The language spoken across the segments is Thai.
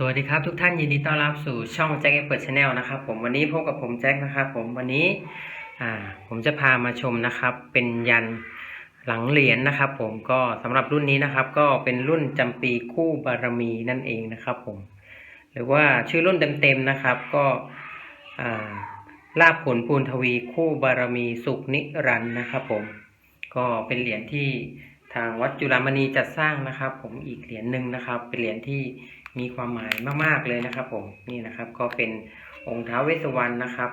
สวัสดีครับทุกท่านยินดีต้อนรับสู่ช่องแจ็คเอเปิดชาแนลนะครับผมวันนี้พบกับผมแจ็คนะครับผมวันนี้อ่าผมจะพามาชมนะครับ เป็นยันหลังเหรียญนะครับ ผมก็สำหรับรุ่นนี้นะครับ ก็เป็นรุ่นจำปีคู่บารมีนั่นเองนะครับ ผมหรือว่าชื่อรุ่นเต็มๆนะครับ ก็อ่าลาบผลปูนทวีคู่บารมีสุขนิรันนะครับ ผมก็เป็นเหรียญที่ทางวัดจุฬามณีจัดสร้างนะครับ ผมอีกเหรียญหนึ่งนะครับ เป็นเหรียญที่ มีความหมายมาก ๆ เลยนะครับผมนี่นะครับก็เป็นองค์ท้าเวสวรรณนะครับ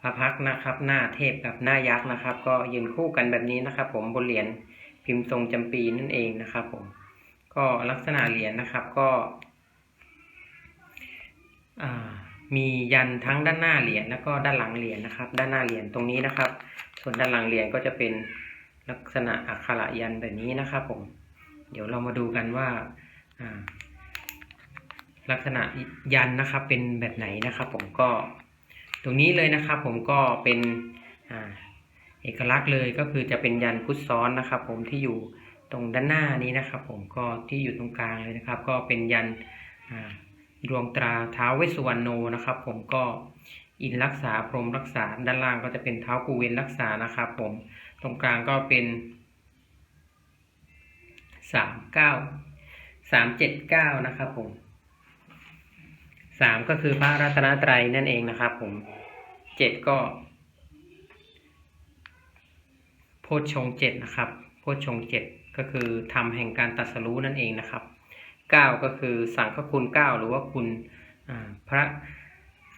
พระพักนะครับ หน้าเทพกับหน้ายักษ์นะครับ ก็ยืนคู่กันแบบนี้นะครับ ผมบนเหรียญพิมพ์ทรงจำปีนั่นเองนะครับผมก็ลักษณะเหรียญนะครับก็มียันทั้งด้านหน้าเหรียญแล้วก็ด้านหลังเหรียญนะครับ ด้านหน้าเหรียญตรงนี้นะครับ ส่วนด้านหลังเหรียญก็จะเป็นลักษณะอักขระยันแบบนี้นะครับ ผม เดี๋ยวเรามาดูกันว่า ลักษณะยันนะครับเป็นแบบไหนนะครับ ผมก็ตรงนี้เลยนะครับ ผมก็เป็นอเอกลักษณ์เลยก็คือจะเป็นยันพุทธซ้อนนะครับ ผมที่อยู่ตรงด้านหน้านี้นะครับ ผมก็ที่อยู่ตรงกลางเลยนะครับ ก็เป็นยันดวงตราเท้าเวสุวรรณโนนะครับ ผมก็อินรักษาพรมรักษาด้านล่างก็จะเป็นเท้ากูเวนรักษานะครับ ผมตรงกลางก็เป็นสามเก้า สามเจ็ดเก้านะครับผมสามก็คือพระรัตนตรัยนั่นเองนะครับผมเจ็ดก็ โพชฌงเจ็ดนะครับ โพชฌงเจ็ดก็คือธรรมแห่งการตรัสรู้นั่นเองนะครับเก้าก็คือสังฆคุณเก้าหรือว่าคุณพระ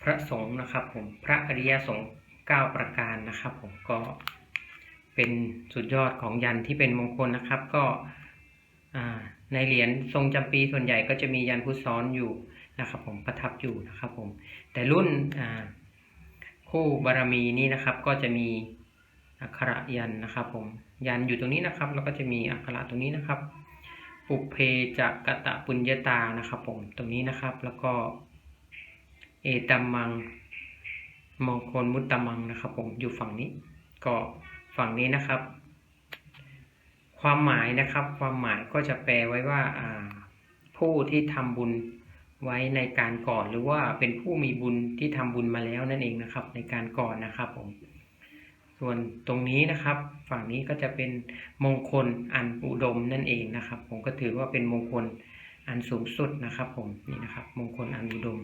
พระสงฆ์นะครับผมพระอริยสงฆ์เก้าประการนะครับ ผมก็เป็นสุดยอดของยันที่เป็นมงคลนะครับ ก็อ่า ในเหรียญทรงจำปีส่วนใหญ่ก็จะมียันพุทธซ้อนอยู่นะครับผมประทับอยู่นะครับผมแต่รุ่นคู่บารมีนี่นะครับก็จะมีอักขระยันนะครับผมยันอยู่ตรงนี้นะครับ แล้วก็จะมีอักขระตรงนี้นะครับ ปุเพจักกะตะปุญญาตานะครับผมตรงนี้นะครับ แล้วก็เอตัมมังมงคลมุตตะมังนะครับผมอยู่ฝั่งนี้ ก็ฝั่งนี้นะครับ ความหมายนะครับ ความหมายก็จะแปลไว้ว่าผู้ที่ทำบุญไว้ในการก่อน หรือว่าเป็นผู้มีบุญที่ทำบุญมาแล้วนั่นเองนะครับ ในการก่อนนะครับผมส่วนตรงนี้นะครับ ฝั่งนี้ก็จะเป็นมงคลอันอุดมนั่นเองนะครับ ผมก็ถือว่าเป็นมงคลอันสูงสุดนะครับ ผมนี่นะครับ มงคลอันอุดม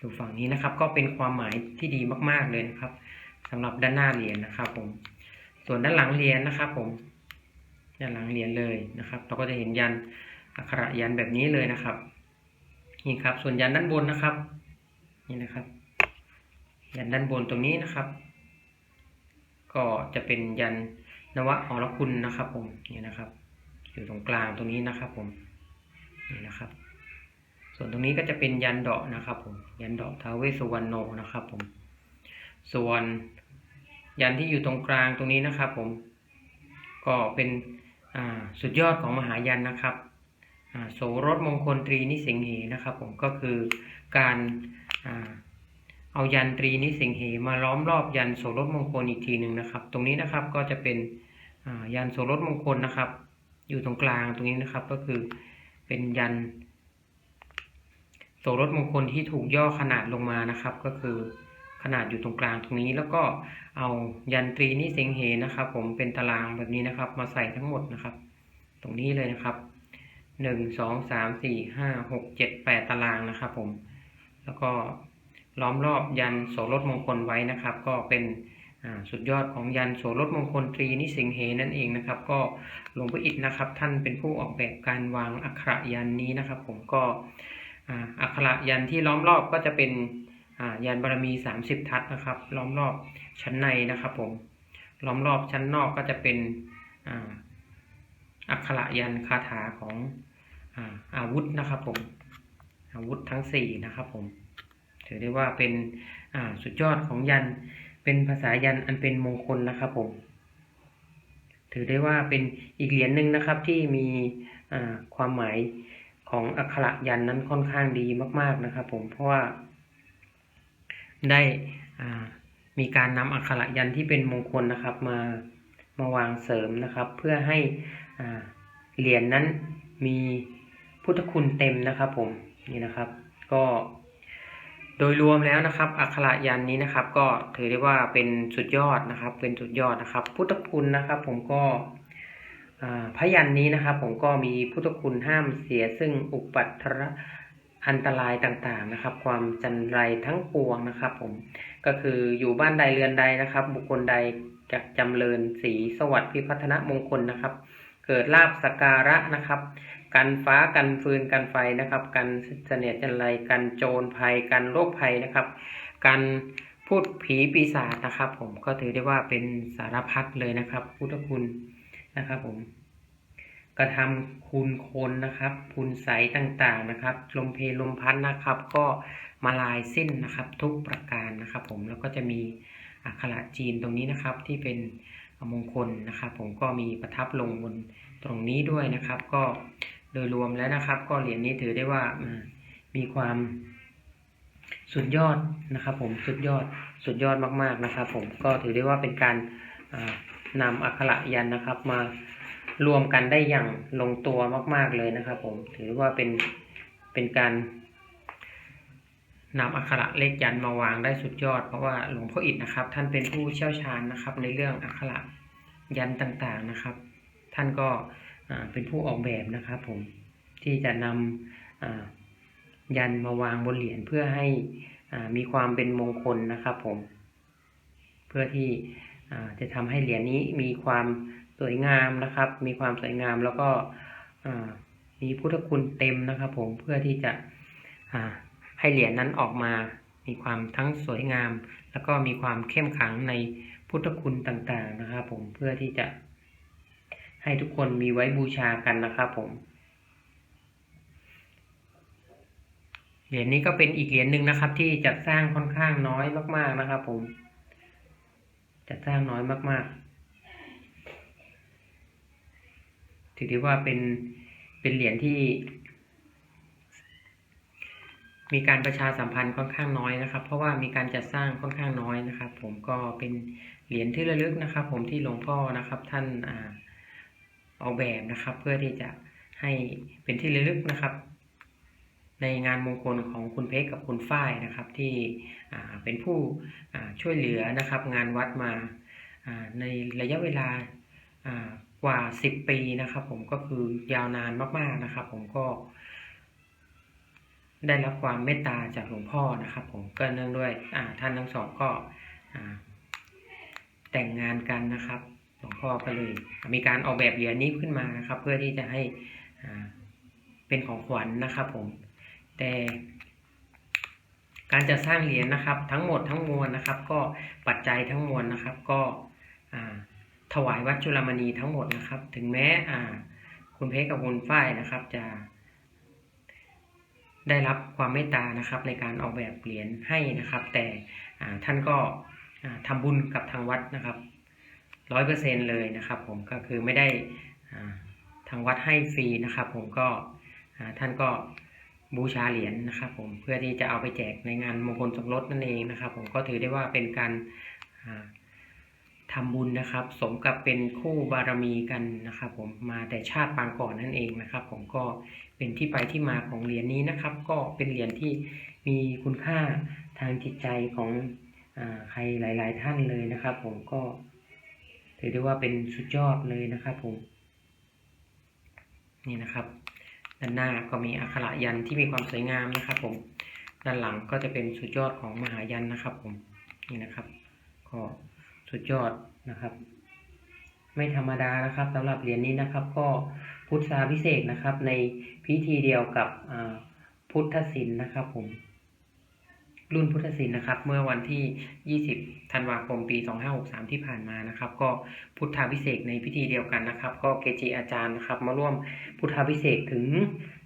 ดูฝั่งนี้นะครับ ก็เป็นความหมายที่ดีมาก ๆเลยนะครับสำหรับด้านหน้าเหรียญนะครับ ผม ส่วนด้านหลังเหรียญนะครับ ผม ด้านหลังเหรียญเลยนะครับ เราก็จะเห็นยันอักขระยันแบบนี้เลยนะครับ นี่ครับ ส่วนยันด้านบนนะครับ นี่นะครับ ยันด้านบนตรงนี้นะครับ ก็จะเป็นยันนวะอรคุณนะครับ ผมนี่นะครับ อยู่ตรงกลางตรงนี้นะครับ ผมนี่นะครับ ส่วนตรงนี้ก็จะเป็นยันเดาะนะครับ ผม ยันเดาะท้าวเวสสุวรรณโนนะครับ ผม ส่วนยันที่อยู่ตรงกลางตรงนี้นะครับ ผม ก็เป็น สุดยอดของมหายันนะครับโสรถมงคลตรีนิสิงเหนะครับผมก็คือการอเอายันตรีนิสิงเหมาล้อมรอบยันโสรถมงคลอีกทีหนึ่งนะครับ ตรงนี้นะครับก็จะเป็นอ่ายันโสรถมงคลนะครับ อยู่ตรงกลางตรงนี้นะครับก็คือเป็นยันโสรถมงคลที่ถูกย่อขนาดลงมานะครับ ก็คือ ขนาดอยู่ตรงกลางตรงนี้ แล้วก็เอายันตรีนิสิงเหนะครับผมเป็นตารางแบบนี้นะครับ มาใส่ทั้งหมดนะครับ ตรงนี้เลยนะครับหนึ่งสองสามสี่ห้าหกเจ็ดแปดตารางนะครับผม แล้วก็ล้อมรอบยันโสรถมงคลไว้นะครับ ก็เป็นสุดยอดของยันโสรถมงคลตรีนิสิงเหนั่นเองนะครับ ก็หลวงพ่ออิฐนะครับ ท่านเป็นผู้ออกแบบการวางอักขระยันนี้นะครับ ผมก็อักขระยันที่ล้อมรอบก็จะเป็นายันบารมี 30 ทัศนะครับ ล้อมรอบชั้นในนะครับผมล้อมรอบชั้นนอกก็จะเป็นอักขระยันคาถาของอาอาวุธนะครับผมอาวุธทั้งสี่นะครับผมถือได้ว่าเป็นสุดยอดของยันเป็นภาษายันอันเป็นมงคลนะครับผม ถือได้ว่าเป็นอีกเหรียญหนึ่งนะครับที่มีความหมายของอักขระยันนั้นค่อนข้างดีมาก ๆนะครับ ผมเพราะว่า ได้มีการนำอักขระยันที่เป็นมงคลนะครับมามาวางเสริมนะครับ เพื่อให้เหรียญนนั้นมีพุทธคุณเต็มนะครับผมนี่นะครับ ก็โดยรวมแล้วนะครับ อักขระยันนี้นะครับ ก็ถือได้ว่าเป็นสุดยอดนะครับ เป็นสุดยอดนะครับ พุทธคุณนะครับ ผมก็พยันนี้นะครับ ผมก็มีพุทธคุณห้ามเสียซึ่งอุปัตระ อันตรายต่างๆนะครับ ความจันไรทั้งปวงนะครับ ผมก็คืออยู่บ้านใดเรือนใดนะครับ บุคคลใดจะจำเริญสีสวัสดิ์พิพัฒนมงคลนะครับ เกิดลาบสการะนะครับ กันฟ้ากันฟืนกันไฟนะครับ กันเสนียจันไรกันโจรภัยกันโรคภัยนะครับ กันพูดผีปีศาจนะครับ ผมก็ถือได้ว่าเป็นสารพัดเลยนะครับ พุทธคุณนะครับผม กระทำคุณคนนะครับ คุณใสต่างๆนะครับลมเพลลมพัดนะครับ ก็มาลายสิ้นนะครับ ทุกประการนะครับ ผมแล้วก็จะมีอักขระจีนตรงนี้นะครับ ที่เป็นมงคลนะครับ ผมก็มีประทับลงบนตรงนี้ด้วยนะครับ ก็โดยรวมแล้วนะครับ ก็เหรียญนี้ถือได้ว่ามีความสุดยอดนะครับ ผมสุดยอดสุดยอดมากๆนะครับ ผมก็ถือได้ว่าเป็นการอ่านำอักขระยันนะครับ มา รวมกันได้อย่างลงตัวมาก ๆเลยนะครับ ผมถือว่าเป็นเป็นการนำอักขระเลขยันมาวางได้สุดยอด เพราะว่าหลวงพ่ออิฐนะครับ ท่านเป็นผู้เชี่ยวชาญนะครับ ในเรื่องอักขระยันต่างๆนะครับ ท่านก็เป็นผู้ออกแบบนะครับ ผมที่จะนำยันมาวางบนเหรียญเพื่อให้อ่ามีความเป็นมงคลนะครับ ผม เพื่อที่จะทำให้เหรียญนี้มีความ สวยงามนะครับ มีความสวยงามแล้วก็มีพุทธคุณเต็มนะครับ ผมเพื่อที่จะให้เหรียญนั้นออกมา มีความทั้งสวยงาม แล้วก็มีความเข้มขังในพุทธคุณต่างๆนะครับ ผมเพื่อที่จะให้ทุกคนมีไว้บูชากันนะครับผมเหรียญนี้ก็เป็นอีกเหรียญหนึ่งนะครับ ที่จัดสร้างค่อนข้างน้อยมาก ๆนะครับ ผมจัดสร้างน้อยมาก ๆ ถือได้ว่าเป็นเป็นเหรียญที่ มีการประชาสัมพันธ์ค่อนข้างน้อยนะครับ เพราะว่ามีการจัดสร้างค่อนข้างน้อยนะครับ ผมก็เป็นเหรียญที่ระลึกนะครับ ผมที่หลวงพ่อนะครับ ท่านอ่าออกแบบนะครับ เพื่อที่จะให้เป็นที่ระลึกนะครับ ในงานมงคลของคุณเพชรกับคุณฝ้ายนะครับ ที่เป็นผู้ช่วยเหลือนะครับ งานวัดมาในระยะเวลา กว่า 10 ปีนะครับ ผมก็คือยาวนานมากๆนะครับ ผมก็ได้รับความเมตตาจากหลวงพ่อนะครับ ผมก็เนื่องด้วยท่านทั้งสองก็แต่งงานกันนะครับ หลวงพ่อก็เลยมีการออกแบบเหรียญนี้ขึ้นมานะครับ เพื่อที่จะให้เป็นของขวัญนะครับ ผมแต่การจะสร้างเหรียญนะครับ ทั้งหมดทั้งมวลนะครับ ก็ปัจจัยทั้งมวลนะครับ ก็อ่า ถวายวัดจุลมณีทั้งหมดนะครับ ถึงแม้อ่าคุณเพชรกับคุณฝ้ายนะครับ จะ ได้รับความเมตตานะครับ ในการออกแบบเหรียญให้นะครับ แต่ท่านก็อ่าทำบุญกับทางวัดนะครับร้อยเปอร์เซ็นเลยนะครับ ผมก็คือไม่ได้ทางวัดให้ฟรีนะครับ ผมก็ท่านก็บูชาเหรียญนะครับ ผมเพื่อที่จะเอาไปแจกในงานมงคลสมรสนั่นเองนะครับ ผมก็ถือได้ว่าเป็นการา ทำบุญนะครับ สมกับเป็นคู่บารมีกันนะครับ ผมมาแต่ชาติปางก่อนนั่นเองนะครับ ผมก็เป็นที่ไปที่มาของเหรียญนี้นะครับ ก็เป็นเหรียญที่มีคุณค่าทางจิตใจของอใครหลาย ๆ ท่านเลยนะครับ ผมก็ถือได้ว่าเป็นสุดยอดเลยนะครับ ผมนี่นะครับ ด้านหน้าก็มีอักขระยันที่มีความสวยงามนะครับ ผมด้านหลังก็จะเป็นสุดยอดของมหายันนะครับ ผมนี่นะครับ ก็ สุดยอดนะครับ ไม่ธรรมดานะครับสำหรับเหรียญนี้นะครับ ก็พุทธาพิเศษนะครับ ในพิธีเดียวกับพุทธศิลป์นะครับผมรุ่นพุทธศิลป์นะครับ เมื่อวันที่ 20 ธันวาคม ปี 2563 ที่ผ่านมานะครับ ก็พุทธาพิเศษในพิธีเดียวกันนะครับ ก็เกจิอาจารย์นะครับ มาร่วมพุทธาพิเศษถึง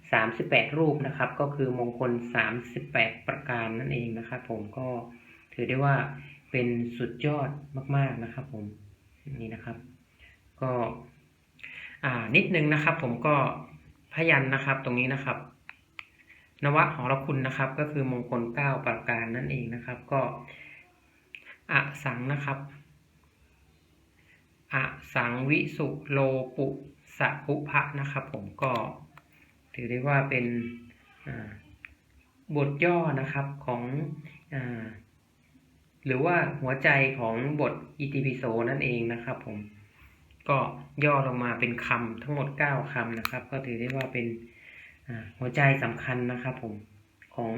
38 รูปนะครับ ก็คือมงคล 38 ประการนั่นเองนะครับ ผมก็ถือได้ว่า เป็นสุดยอดมาก ๆนะครับ ผมนี่นะครับ ก็อ่านิดนึงนะครับ ผมก็พยันนะครับ ตรงนี้นะครับ นวะของเราคุณนะครับ ก็คือมงคลเก้าประการนั่นเองนะครับ ก็อสังนะครับอสังวิสุโลปุสะปุพะนะครับ ผมก็ถือได้ว่าเป็นบทย่อนะครับของอ หรือว่าหัวใจของบทอิติปิโสนั่นเองนะครับผมก็ย่อลงมาเป็นคำทั้งหมด 9คำนะครับ ก็ถือได้ว่าเป็นหัวใจสำคัญนะครับผมของ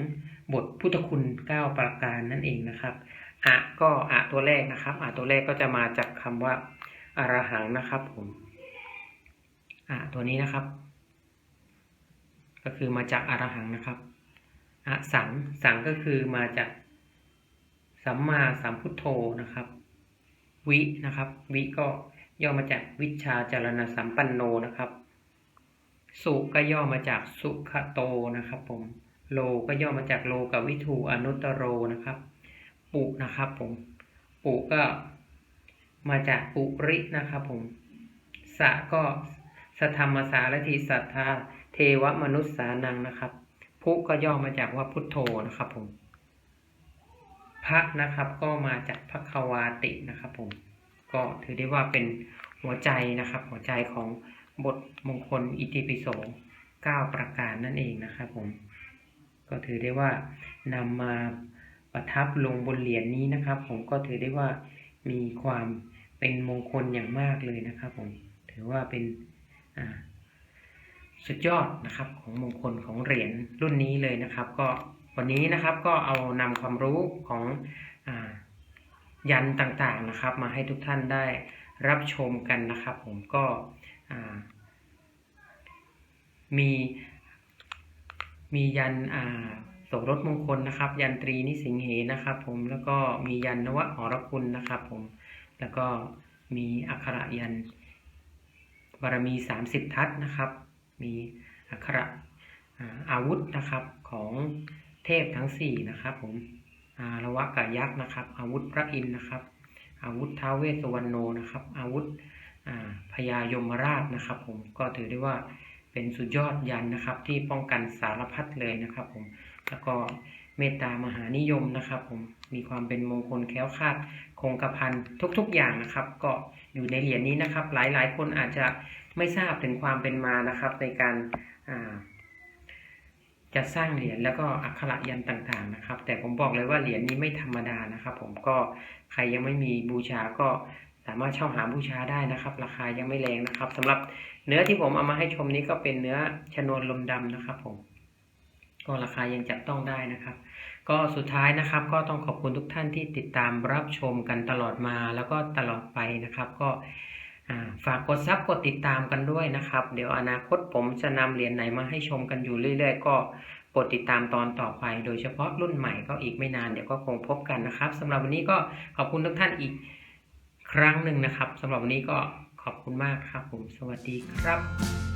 บทพุทธคุณ 9 ประการนั่นเองนะครับอะก็อะตัวแรกนะครับอะตัวแรกก็จะมาจากคำว่าอรหังนะครับผมอะตัวนี้นะครับ ก็คือมาจากอรหังนะครับอะสังสังก็คือมาจาก สัมมาสัมพุทโธนะครับ วินะครับ วิก็ย่อมาจากวิชาจารณสัมปันโนนะครับ สุก็ย่อมาจากสุขโตนะครับ ผม โลก็ย่อมาจากโลกับวิถูอนุตตโรนะครับ ปุนะครับ ผม ปุก็มาจากปุรินะครับผม สะก็สธรรมสารถิสัทธาเทวมนุษย์สานังนะครับ พุก็ย่อมาจากว่าพุทโธนะครับผม ระนะครับ ก็มาจากพระควาตินะครับผมก็ถือได้ว่าเป็นหัวใจนะครับ หัวใจของบทมงคลอิติปิโส9 ประการนั่นเองนะครับผมก็ถือได้ว่านำมาประทับลงบนเหรียญนี้นะครับ ผมก็ถือได้ว่ามีความเป็นมงคลอย่างมากเลยนะครับผมถือว่าเป็นสุดยอดนะครับของมงคลของเหรียญรุ่นนี้เลยนะครับ ก็ วันนี้นะครับก็เอานำความรู้ของอยันต่างๆนะครับ มาให้ทุกท่านได้รับชมกันนะครับ ผมก็มีมียันอ่าโสรถมงคลนะครับ ยันตรีนิสิงเหนะครับ ผมแล้วก็มียันนวะหรคุณนะครับ ผมแล้วก็มีอักขระยันบารมี 30 ทัศนะครับ มีอักขระอาวุธนะครับของ เทพทั้ง4นะครับผมอาระวะกายักษ์นะครับ อาวุธพระอินทร์นะครับ อาวุธท้าวเวสวรรณโนนะครับ อาวุธพญายมราชนะครับ ผมก็ถือได้ว่าเป็นสุดยอดยันนะครับ ที่ป้องกันสารพัดเลยนะครับ ผมแล้วก็เมตตามหานิยมนะครับ ผมมีความเป็นมงคลแค้วคาดคงกระพันทุกๆอย่างนะครับ ก็อยู่ในเหรียญนี้นะครับ หลายๆ คนอาจจะไม่ทราบถึงความเป็นมานะครับ ในการอ่า จะสร้างเหรียญแล้วก็อักขระยันต่างๆนะครับ แต่ผมบอกเลยว่าเหรียญนี้ไม่ธรรมดานะครับ ผมก็ใครยังไม่มีบูชาก็สามารถเช่าหาบูชาได้นะครับ ราคายังไม่แรงนะครับสำหรับเนื้อที่ผมเอามาให้ชมนี้ก็เป็นเนื้อชนวนลมดำนะครับ ผม ก็ราคายังจับต้องได้นะครับ ก็สุดท้ายนะครับ ก็ต้องขอบคุณทุกท่านที่ติดตามรับชมกันตลอดมาแล้วก็ตลอดไปนะครับ ก็ ฝากกดซับกดติดตามกันด้วยนะครับ เดี๋ยวอนาคตผมจะนำเหรียญไหนมาให้ชมกันอยู่เรื่อย ๆ ก็กดติดตามตอนต่อไป โดยเฉพาะรุ่นใหม่ก็อีกไม่นานเดี๋ยวก็คงพบกันนะครับสำหรับวันนี้ก็ขอบคุณทุกท่านอีกครั้งหนึ่งนะครับสำหรับวันนี้ก็ขอบคุณมากครับผมสวัสดีครับ